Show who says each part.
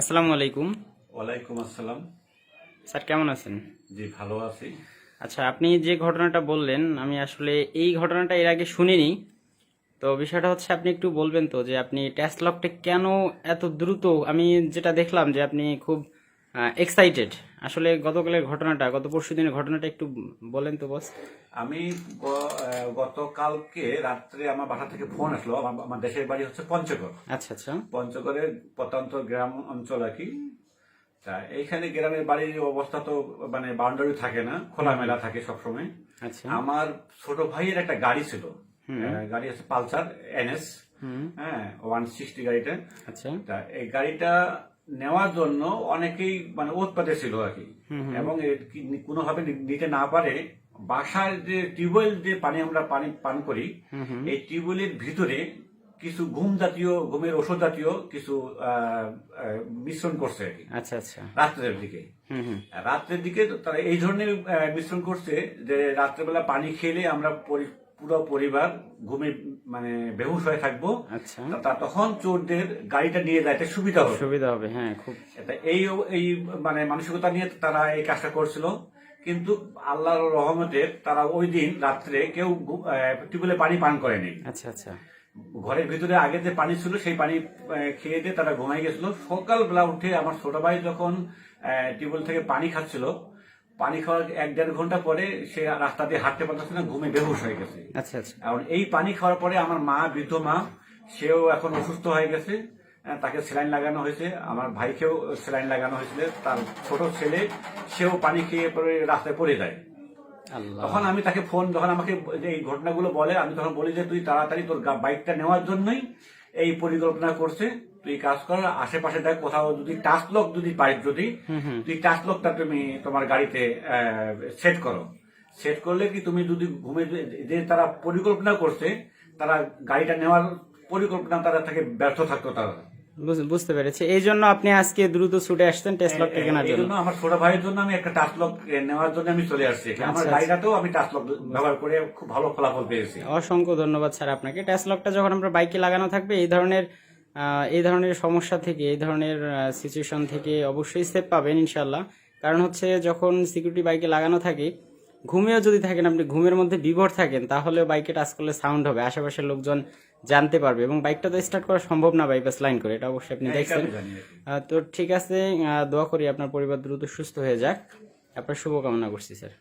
Speaker 1: আসসালামু আলাইকুম।
Speaker 2: ওয়ালাইকুম আসসালাম।
Speaker 1: স্যার কেমন আছেন?
Speaker 2: জি ভালো আছি।
Speaker 1: আচ্ছা আপনি যে ঘটনাটা বললেন আমি আসলে এই ঘটনাটা এর আগে শুনিনি। তো বিষয়টা হচ্ছে আপনি একটু বলবেন তো যে আপনি টেস্ট লকটা কেন এত দ্রুত? আমি যেটা দেখলাম যে আপনি খুব এক্সাইটেড আসলে গতকালের ঘটনাটা গত পরশু দিনের ঘটনাটা একটু বলেন তো বস
Speaker 2: আমি গতকালকে রাত্রে আমার বাসা থেকে ফোন আসলো আমার দেশের বাড়ি হচ্ছে পঞ্চগড়।
Speaker 1: আচ্ছা আচ্ছা।
Speaker 2: পঞ্চগড়ের প্রত্যন্ত গ্রাম অঞ্চল আর কি। তা এইখানে গ্রামের বাড়ির অবস্থা তো মানে বাউন্ডারি থাকে না খোলামেলা থাকে সবসময়।
Speaker 1: আচ্ছা।
Speaker 2: আমার ছোট ভাইয়ের একটা গাড়ি ছিল। গাড়ি আছে পালসার এনএস হ্যাঁ ওয়ান সিক্সটি গাড়িটা।
Speaker 1: আচ্ছা।
Speaker 2: তা এই গাড়িটা নেওয়ার জন্য অনেকেই মানে উৎপাদে ছিল আর কি। এবং কোনোভাবে নিতে না পারে বাসার যে টিউবওয়েল যে পানি আমরা পানি পান করি এই টিউবওয়েলের ভিতরে কিছু ঘুম জাতীয় ঘুমের ওষুধ জাতীয় কিছু মিশ্রণ করছে আর কি।
Speaker 1: আচ্ছা আচ্ছা।
Speaker 2: রাত্রের দিকে।
Speaker 1: হুম হুম।
Speaker 2: রাত্রের দিকে তারা এই ধরনের মিশ্রণ করছে যে রাত্রেবেলা পানি খেলে আমরা পরি- পুরো পরিবার ঘুমে মানে বেহুশ হয়ে থাকব।
Speaker 1: আচ্ছা।
Speaker 2: তা তখন চোরদের গাড়িটা নিয়ে যাইতে সুবিধা হবে।
Speaker 1: সুবিধা হবে হ্যাঁ খুব
Speaker 2: এটা এই এই মানে মানসিকতা নিয়ে তারা এই কাজটা করছিল। কিন্তু আল্লাহর রহমতে তারা ওই দিন রাত্রে কেউ টিউবওয়েলে পানি পান করেনি।
Speaker 1: আচ্ছা আচ্ছা।
Speaker 2: ঘরের ভিতরে আগে যে পানি ছিল সেই পানি খেয়ে দিয়ে তারা ঘুমাই গেছিল। সকালবেলা উঠে আমার ছোট ভাই যখন টিউবওয়েল থেকে পানি খাচ্ছিল পানি খাওয়ার এক দেড় ঘণ্টা পরে সে রাস্তা দিয়ে হাঁটতে পারতেছে না ঘুমে বেহুশ হয়ে গেছে।
Speaker 1: আচ্ছা আচ্ছা।
Speaker 2: এখন এই পানি খাওয়ার পরে আমার মা বৃদ্ধ মা সেও এখন অসুস্থ হয়ে গেছে। আহ, তাকে স্যালাইন লাগানো হয়েছে। আমার ভাইকেও স্যালাইন লাগানো হয়েছিল। তার ছোট ছেলে সেও পানি খেয়ে পরে রাস্তায় পড়ে যায়। তখন আমি তাকে ফোন যখন আমাকে এই ঘটনাগুলো বলে আমি তখন বলি যে তুই তাড়াতাড়ি তোর বাইকটা নেওয়ার জন্যই এই পরিকল্পনা করছে তুই কাজ কর আশেপাশে দেখ কোথাও যদি টাচ লক যদি পাই যদি তুই টাচ লকটা তুমি তোমার গাড়িতে সেট করো। সেট করলে কি তুমি যদি ঘুমে যে- তারা পরিকল্পনা করছে তারা গাড়িটা নেওয়ার পরিকল্পনা তারা থেকে ব্যর্থ থাকতো তারা।
Speaker 1: বুঝতে পেরেছি। এই জন্য আপনি আজকে দ্রুত ছুটে আসছেন টেস্ট লকটা কেনার জন্য।
Speaker 2: আমার ছোট ভাইয়ের জন্য আমি একটা টাচ লক নেওয়ার জন্য আমি চলে আসছি। আমার গাড়িটাতেও আমি টাচ লক ব্যবহার করে খুব ভালো ফলাফল পেয়েছি।
Speaker 1: অসংখ্য ধন্যবাদ স্যার আপনাকে। টেস্ট লকটা যখন আমরা বাইকে লাগানো থাকবে এই ধরনের এই ধরনের সমস্যা থেকে এই ধরনের সিচুয়েশন থেকে অবশ্যই স্টেপ পাবেন ইনশাল্লাহ কারণ হচ্ছে যখন সিকিউরিটি বাইকে লাগানো থাকে ঘুমেও যদি থাকেন আপনি ঘুমের মধ্যে বিভোর থাকেন তাহলে বাইকে টাচ করলে সাউন্ড হবে আশেপাশের লোকজন জানতে পারবে এবং বাইকটা তো স্টার্ট করা সম্ভব না বাইপাস লাইন করে এটা অবশ্যই আপনি দেখছেন
Speaker 2: কি।
Speaker 1: আহ, তো ঠিক আছে দোয়া করি আপনার পরিবার দ্রুত সুস্থ হয়ে যাক আপনার শুভকামনা করছি স্যার